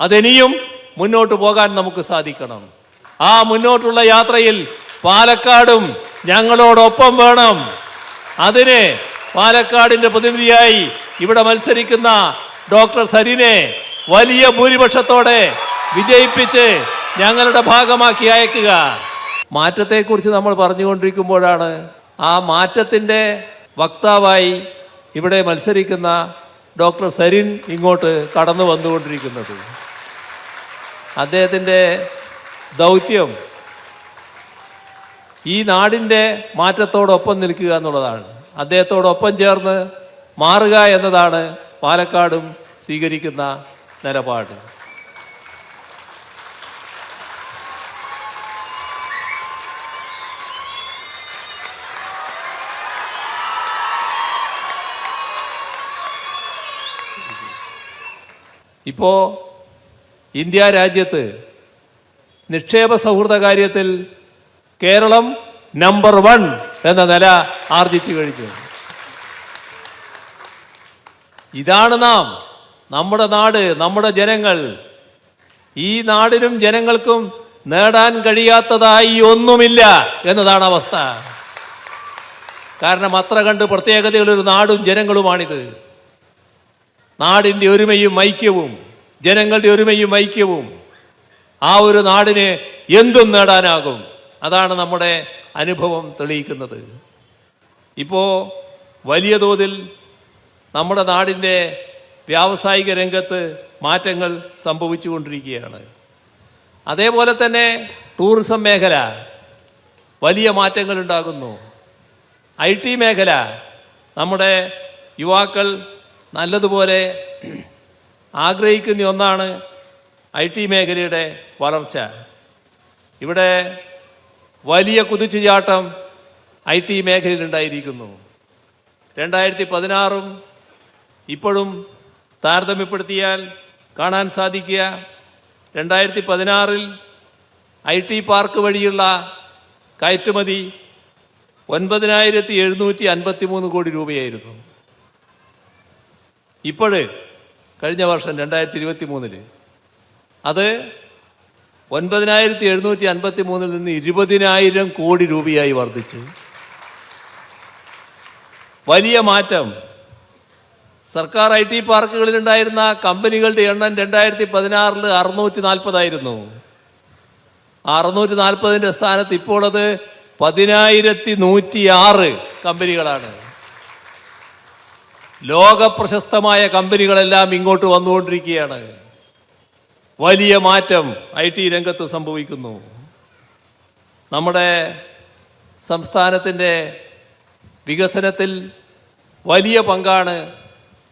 അതിനിയും മുന്നോട്ട് പോകാൻ നമുക്ക് സാധിക്കണം. ആ മുന്നോട്ടുള്ള യാത്രയിൽ പാലക്കാടും ഞങ്ങളോടൊപ്പം വേണം. അതിന് പാലക്കാടിന്റെ പ്രതിനിധിയായി ഇവിടെ മത്സരിക്കുന്ന ഡോക്ടർ സരിനെ വലിയ ഭൂരിപക്ഷത്തോടെ വിജയിപ്പിച്ച് ഞങ്ങളുടെ ഭാഗമാക്കി അയക്കുക. മാറ്റത്തെക്കുറിച്ച് നമ്മൾ പറഞ്ഞുകൊണ്ടിരിക്കുമ്പോഴാണ് ആ മാറ്റത്തിന്റെ വക്താവായി ഇവിടെ മത്സരിക്കുന്ന ഡോക്ടർ സരിൻ ഇങ്ങോട്ട് കടന്നു വന്നുകൊണ്ടിരിക്കുന്നത്. അദ്ദേഹത്തിന്റെ ദൗത്യം ഈ നാടിന്റെ മാറ്റത്തോടൊപ്പം നിൽക്കുക എന്നുള്ളതാണ്. അദ്ദേഹത്തോടൊപ്പം ചേർന്ന് മാറുക എന്നതാണ് പാലക്കാടും സ്വീകരിക്കുന്ന നിലപാട്. ഇപ്പോൾ ഇന്ത്യ രാജ്യത്ത് നിക്ഷേപ സൗഹൃദ കാര്യത്തിൽ കേരളം നമ്പർ വൺ എന്ന നില ആർജിച്ചു കഴിഞ്ഞു ഇതാണ് നാം നമ്മുടെ നാട് നമ്മുടെ ജനങ്ങൾ. ഈ നാടിനും ജനങ്ങൾക്കും നേടാൻ കഴിയാത്തതായി ഒന്നുമില്ല എന്നതാണ് അവസ്ഥ. കാരണം അത്ര കണ്ട് പ്രത്യേകതയുള്ളൊരു നാടും ജനങ്ങളുമാണിത്. നാടിന്റെ ഒരുമയും ഐക്യവും ജനങ്ങളുടെ ഒരുമയും ഐക്യവും ആ ഒരു നാടിന് എന്തും നേടാനാകും. അതാണ് നമ്മുടെ അനുഭവം തെളിയിക്കുന്നത്. ഇപ്പോൾ വലിയ തോതിൽ നമ്മുടെ നാടിന്റെ വ്യാവസായിക രംഗത്ത് മാറ്റങ്ങൾ സംഭവിച്ചുകൊണ്ടിരിക്കുകയാണ്. അതേപോലെ തന്നെ ടൂറിസം മേഖല വലിയ മാറ്റങ്ങൾ ഉണ്ടാകുന്നു ഐ ടി മേഖല നമ്മുടെ യുവാക്കൾ നല്ലതുപോലെ ആഗ്രഹിക്കുന്ന ഒന്നാണ് ഐ ടി മേഖലയുടെ വളർച്ച. ഇവിടെ വലിയ കുതിച്ചുചാട്ടം ഐ ടി മേഖലയിലുണ്ടായിരിക്കുന്നു രണ്ടായിരത്തി പതിനാറും ഇപ്പോഴും താരതമ്യപ്പെടുത്തിയാൽ കാണാൻ സാധിക്കുക. രണ്ടായിരത്തി പതിനാറിൽ ഐ ടി പാർക്ക് വഴിയുള്ള കയറ്റുമതി ഒൻപതിനായിരത്തി എഴുന്നൂറ്റി അൻപത്തി മൂന്ന് കോടി രൂപയായിരുന്നു. ഇപ്പോൾ കഴിഞ്ഞ വർഷം രണ്ടായിരത്തി ഇരുപത്തി മൂന്നിൽ അത് ഒൻപതിനായിരത്തി എഴുന്നൂറ്റി അൻപത്തി മൂന്നിൽ നിന്ന് ഇരുപതിനായിരം കോടി രൂപയായി വർദ്ധിച്ചു. വലിയ മാറ്റം. സർക്കാർ ഐ ടി പാർക്കുകളിലുണ്ടായിരുന്ന കമ്പനികളുടെ എണ്ണം രണ്ടായിരത്തി പതിനാറിൽ അറുന്നൂറ്റി നാൽപ്പതായിരുന്നു അറുന്നൂറ്റി നാൽപ്പതിന്റെ സ്ഥാനത്ത് ഇപ്പോൾ അത് പതിനായിരത്തി ആറ് കമ്പനികളാണ്. ലോക പ്രശസ്തമായ കമ്പനികളെല്ലാം ഇങ്ങോട്ട് വന്നുകൊണ്ടിരിക്കുകയാണ്. വലിയ മാറ്റം ഐ ടി രംഗത്ത് സംഭവിക്കുന്നു. നമ്മുടെ സംസ്ഥാനത്തിന്റെ വികസനത്തിൽ വലിയ പങ്കാണ്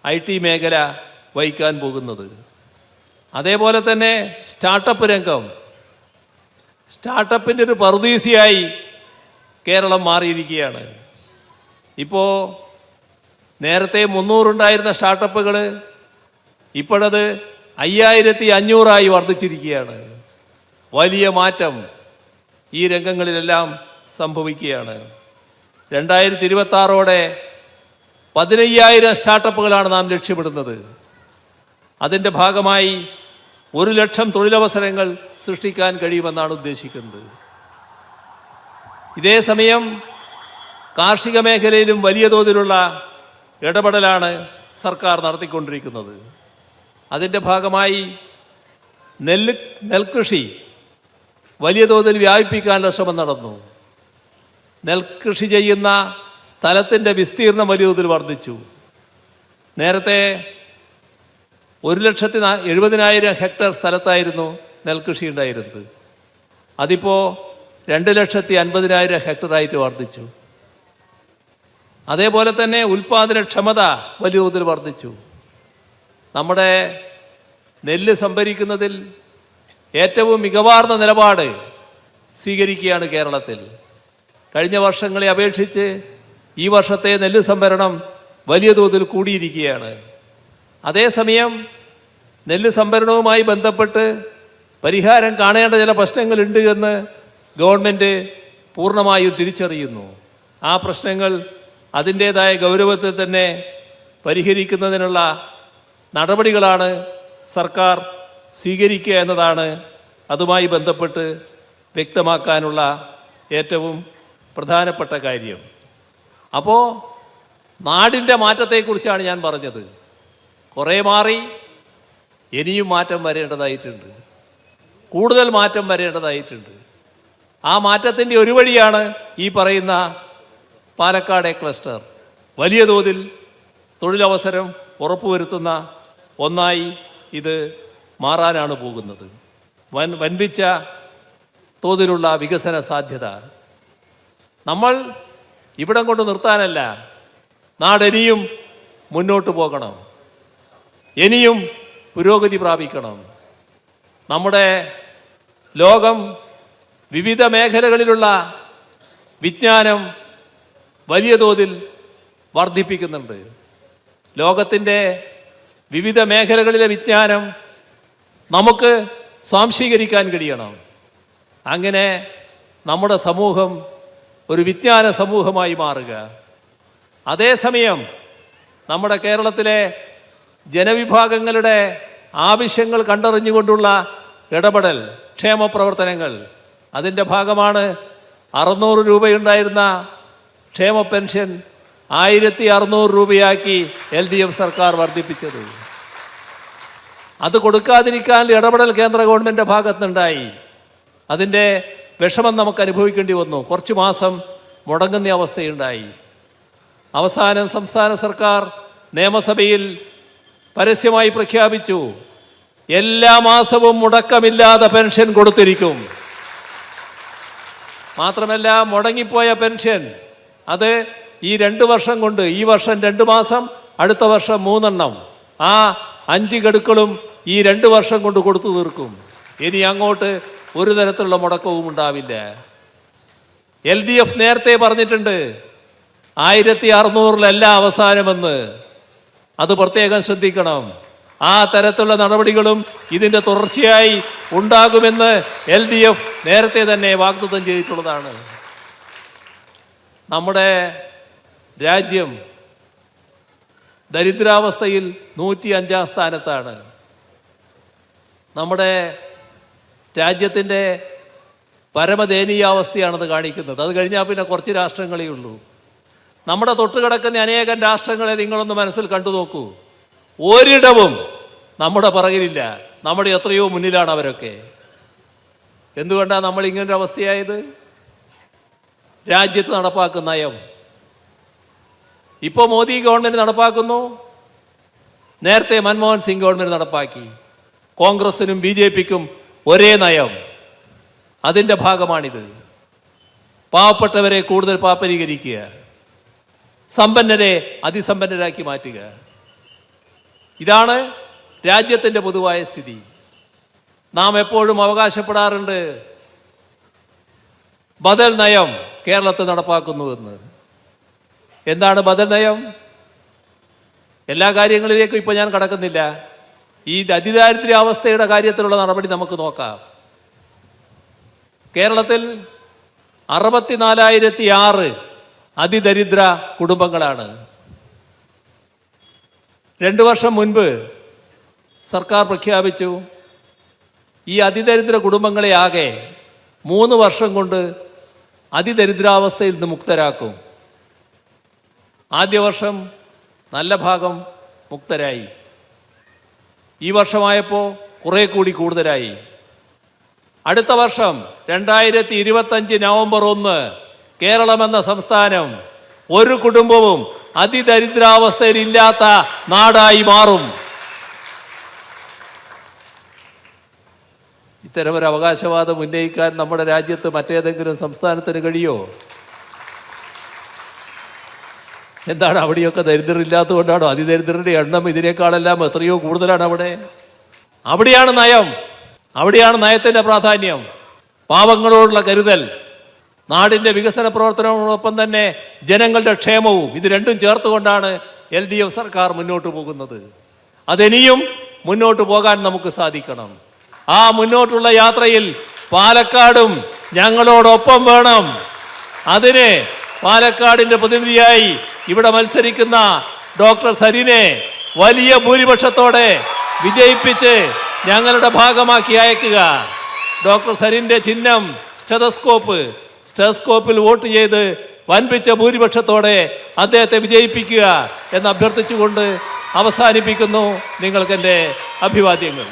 ഐ ടി മേഖല വഹിക്കാൻ പോകുന്നത്. അതേപോലെ തന്നെ സ്റ്റാർട്ടപ്പ് രംഗം. സ്റ്റാർട്ടപ്പിന്റെ ഒരു പറുദീസിയായി കേരളം മാറിയിരിക്കുകയാണ്. ഇപ്പോൾ നേരത്തെ മുന്നൂറുണ്ടായിരുന്ന സ്റ്റാർട്ടപ്പുകൾ ഇപ്പോഴത് അയ്യായിരത്തി അഞ്ഞൂറായി വർദ്ധിച്ചിരിക്കുകയാണ്. വലിയ മാറ്റം ഈ രംഗങ്ങളിലെല്ലാം സംഭവിക്കുകയാണ്. രണ്ടായിരത്തി ഇരുപത്തി ആറോടെ പതിനയ്യായിരം സ്റ്റാർട്ടപ്പുകളാണ് നാം ലക്ഷ്യമിടുന്നത്. അതിന്റെ ഭാഗമായി ഒരു ലക്ഷം തൊഴിലവസരങ്ങൾ സൃഷ്ടിക്കാൻ കഴിയുമെന്നാണ് ഉദ്ദേശിക്കുന്നത്. ഇതേ സമയം കാർഷിക മേഖലയിലും വലിയ തോതിലുള്ള ഇടപെടലാണ് സർക്കാർ നടത്തിക്കൊണ്ടിരിക്കുന്നത്. അതിന്റെ ഭാഗമായി നെല്ല് നെൽകൃഷി വലിയ തോതിൽ വ്യാപിപ്പിക്കാനുള്ള ശ്രമം നടന്നു. നെൽകൃഷി ചെയ്യുന്ന സ്ഥലത്തിന്റെ വിസ്തീർണം വലിയ തോതിൽ വർദ്ധിച്ചു. നേരത്തെ ഒരു ലക്ഷത്തി എഴുപതിനായിരം ഹെക്ടർ സ്ഥലത്തായിരുന്നു നെൽകൃഷി ഉണ്ടായിരുന്നത്. അതിപ്പോൾ രണ്ട് ലക്ഷത്തി അൻപതിനായിരം ഹെക്ടറായിട്ട് വർദ്ധിച്ചു. അതേപോലെ തന്നെ ഉൽപാദനക്ഷമത വലിയ തോതിൽ വർദ്ധിച്ചു. നമ്മുടെ നെല്ല് സംഭരിക്കുന്നതിൽ ഏറ്റവും മികവാർന്ന നിലപാട് സ്വീകരിക്കുകയാണ് കേരളത്തിൽ. കഴിഞ്ഞ വർഷങ്ങളെ അപേക്ഷിച്ച് ഈ വർഷത്തെ നെല്ല് സംഭരണം വലിയ തോതിൽ കൂടിയിരിക്കുകയാണ്. അതേസമയം നെല്ല് സംഭരണവുമായി ബന്ധപ്പെട്ട് പരിഹാരം കാണേണ്ട ചില പ്രശ്നങ്ങളുണ്ട് എന്ന് ഗവൺമെന്റ് പൂർണമായും തിരിച്ചറിയുന്നു. ആ പ്രശ്നങ്ങൾ അതിന്റേതായ ഗൗരവത്തെ തന്നെ പരിഹരിക്കുന്നതിനുള്ള നടപടികളാണ് സർക്കാർ സ്വീകരിക്കുക എന്നതാണ് അതുമായി ബന്ധപ്പെട്ട് വ്യക്തമാക്കാനുള്ള ഏറ്റവും പ്രധാനപ്പെട്ട കാര്യം. അപ്പോൾ നാടിന്റെ മാറ്റത്തെക്കുറിച്ചാണ് ഞാൻ പറഞ്ഞത്. കുറേ മാറി ഇനിയും മാറ്റം വരേണ്ടതായിട്ടുണ്ട്. കൂടുതൽ മാറ്റം വരേണ്ടതായിട്ടുണ്ട്. ആ മാറ്റത്തിന്റെ ഒരു വഴിയാണ് ഈ പറയുന്ന പാലക്കാട് ക്ലസ്റ്റർ. വലിയ തോതിൽ തൊഴിലവസരം ഉറപ്പുവരുത്തുന്ന ഒന്നായി ഇത് മാറാനാണ് പോകുന്നത്. വൻ വൻപിച്ച തോതിലുള്ള വികസന സാധ്യത. നമ്മൾ ഇവിടം കൊണ്ട് നിർത്താനല്ല നാടിനിയും മുന്നോട്ട് പോകണം. ഇനിയും പുരോഗതി പ്രാപിക്കണം. നമ്മുടെ ലോകം വിവിധ മേഖലകളിലുള്ള വിജ്ഞാനം വലിയ തോതിൽ വർദ്ധിപ്പിക്കുന്നുണ്ട്. ലോകത്തിന്റെ വിവിധ മേഖലകളിലെ വിജ്ഞാനം നമുക്ക് സ്വാംശീകരിക്കാൻ കഴിയണം. അങ്ങനെ നമ്മുടെ സമൂഹം ഒരു വിജ്ഞാന സമൂഹമായി മാറുക. അതേസമയം നമ്മുടെ കേരളത്തിലെ ജനവിഭാഗങ്ങളുടെ ആവശ്യങ്ങൾ കണ്ടറിഞ്ഞുകൊണ്ടുള്ള ഇടപെടൽ ക്ഷേമ പ്രവർത്തനങ്ങൾ അതിന്റെ ഭാഗമാണ് അറുന്നൂറ് രൂപയുണ്ടായിരുന്ന ക്ഷേമ പെൻഷൻ ആയിരത്തി അറുന്നൂറ് രൂപയാക്കി എൽ ഡി എഫ് സർക്കാർ വർദ്ധിപ്പിച്ചത്. അത് കൊടുക്കാതിരിക്കാൻ ഇടപെടൽ കേന്ദ്ര ഗവൺമെന്റ് ഭാഗത്തുനിന്നുണ്ടായി. അതിന്റെ വിഷമം നമുക്ക് അനുഭവിക്കേണ്ടി വന്നു. കുറച്ച് മാസം മുടങ്ങുന്ന അവസ്ഥയുണ്ടായി. അവസാനം സംസ്ഥാന സർക്കാർ നിയമസഭയിൽ പരസ്യമായി പ്രഖ്യാപിച്ചു എല്ലാ മാസവും മുടക്കമില്ലാതെ പെൻഷൻ കൊടുത്തിരിക്കും. മാത്രമല്ല മുടങ്ങിപ്പോയ പെൻഷൻ അത് ഈ രണ്ട് വർഷം കൊണ്ട് ഈ വർഷം രണ്ട് മാസം അടുത്ത വർഷം മൂന്നെണ്ണം. ആ അഞ്ച് ഗഡുക്കളും ഈ രണ്ട് വർഷം കൊണ്ട് കൊടുത്തു തീർക്കും. ഇനി അങ്ങോട്ട് ഒരു തരത്തിലുള്ള മുടക്കവും ഉണ്ടാവില്ല. എൽ ഡി എഫ് നേരത്തെ പറഞ്ഞിട്ടുണ്ട് ആയിരത്തി അറുന്നൂറിലല്ല അവസാനമെന്ന്. അത് പ്രത്യേകം ശ്രദ്ധിക്കണം. ആ തരത്തിലുള്ള നടപടികളും ഇതിന്റെ തുടർച്ചയായി ഉണ്ടാകുമെന്ന് എൽ ഡി എഫ് നേരത്തെ തന്നെ വാഗ്ദത്തം ചെയ്തിട്ടുള്ളതാണ്. നമ്മുടെ രാജ്യം ദരിദ്രാവസ്ഥയിൽ നൂറ്റി അഞ്ചാം സ്ഥാനത്താണ്. നമ്മുടെ രാജ്യത്തിന്റെ പരമദയനീയാവസ്ഥയാണത് കാണിക്കുന്നത്. അത് കഴിഞ്ഞാൽ പിന്നെ കുറച്ച് രാഷ്ട്രങ്ങളേ ഉള്ളൂ. നമ്മുടെ തൊട്ടുകിടക്കുന്ന അനേകം രാഷ്ട്രങ്ങളെ നിങ്ങളൊന്ന് മനസ്സിൽ കണ്ടു നോക്കൂ. ഒരിടവും നമ്മുടെ പറകിലില്ല. നമ്മുടെ എത്രയോ മുന്നിലാണ് അവരൊക്കെ. എന്തുകൊണ്ടാണ് നമ്മൾ ഇങ്ങനൊരു അവസ്ഥയായത് രാജ്യത്ത് നടപ്പാക്കുന്ന നയം. ഇപ്പോൾ മോദി ഗവൺമെന്റ് നടപ്പാക്കുന്നു. നേരത്തെ മൻമോഹൻ സിംഗ് ഗവൺമെന്റ് നടപ്പാക്കി. കോൺഗ്രസിനും ബി ജെ പിക്കും ഒരേ നയം. അതിന്റെ ഭാഗമാണിത്. പാവപ്പെട്ടവരെ കൂടുതൽ പാപ്പരീകരിക്കുക. സമ്പന്നരെ അതിസമ്പന്നരാക്കി മാറ്റുക. ഇതാണ് രാജ്യത്തിന്റെ പൊതുവായ സ്ഥിതി. നാം എപ്പോഴും അവകാശപ്പെടാറുണ്ട്. ബദൽ നയം. കേരളത്തിൽ നടപ്പാക്കുന്നുവെന്ന്. എന്താണ് ബദൽ നയം? എല്ലാ കാര്യങ്ങളിലേക്കും ഇപ്പോൾ ഞാൻ കടക്കുന്നില്ല. ഈ അതിദാരിദ്ര്യാവസ്ഥയുടെ കാര്യത്തിലുള്ള നടപടി നമുക്ക് നോക്കാം. കേരളത്തിൽ അറുപത്തിനാലായിരത്തി ആറ് അതിദരിദ്ര കുടുംബങ്ങളാണ്. രണ്ടു വർഷം മുൻപ് സർക്കാർ പ്രഖ്യാപിച്ചു ഈ അതിദരിദ്ര കുടുംബങ്ങളെ ആകെ മൂന്ന് വർഷം കൊണ്ട് അതിദരിദ്രാവസ്ഥയിൽ നിന്ന് മുക്തരാക്കും. ആദ്യ വർഷം നല്ല ഭാഗം മുക്തരായി. ഈ വർഷമായപ്പോൾ കുറേ കൂടി കൂടുതലായി. അടുത്ത വർഷം രണ്ടായിരത്തി ഇരുപത്തഞ്ച് നവംബർ ഒന്ന് കേരളം എന്ന സംസ്ഥാനം ഒരു കുടുംബവും അതിദരിദ്രാവസ്ഥയിൽ ഇല്ലാത്ത നാടായി മാറും. ഇത്തരമൊരു അവകാശവാദം ഉന്നയിക്കാൻ നമ്മുടെ രാജ്യത്ത് മറ്റേതെങ്കിലും സംസ്ഥാനത്തിന് കഴിയോ? എന്താണ് അവിടെയൊക്കെ ദരിദ്രരില്ലാത്തതുകൊണ്ടാണോ? അതിദരിദ്രരുടെ എണ്ണം ഇതിനേക്കാളെല്ലാം എത്രയോ കൂടുതലാണ് അവിടെ? അവിടെയാണ് നയം. അവിടെയാണ് നയത്തിന്റെ പ്രാധാന്യം. പാവങ്ങളോടുള്ള കരുതൽ. നാടിന്റെ വികസന പ്രവർത്തനങ്ങളോടൊപ്പം തന്നെ ജനങ്ങളുടെ ക്ഷേമവും. ഇത് രണ്ടും ചേർത്തുകൊണ്ടാണ് എൽ ഡി എഫ് സർക്കാർ മുന്നോട്ട് പോകുന്നത്. അതിനിയും മുന്നോട്ട് പോകാൻ നമുക്ക് സാധിക്കണം. ആ മുന്നോട്ടുള്ള യാത്രയിൽ പാലക്കാടും ഞങ്ങളോടൊപ്പം വേണം. അതിന് പാലക്കാടിന്റെ പ്രതിനിധിയായി ഇവിടെ മത്സരിക്കുന്ന ഡോക്ടർ സരിനെ വലിയ ഭൂരിപക്ഷത്തോടെ വിജയിപ്പിച്ച് ഞങ്ങളുടെ ഭാഗമാക്കി അയക്കുക. ഡോക്ടർ സരിന്റെ ചിഹ്നം സ്റ്റെതസ്കോപ്പ്. സ്റ്റെതസ്കോപ്പിൽ വോട്ട് ചെയ്ത് വൻപിച്ച ഭൂരിപക്ഷത്തോടെ അദ്ദേഹത്തെ വിജയിപ്പിക്കുക എന്ന് അഭ്യർത്ഥിച്ചുകൊണ്ട് അവസാനിപ്പിക്കുന്നു. നിങ്ങൾക്കെന്റെ അഭിവാദ്യങ്ങൾ.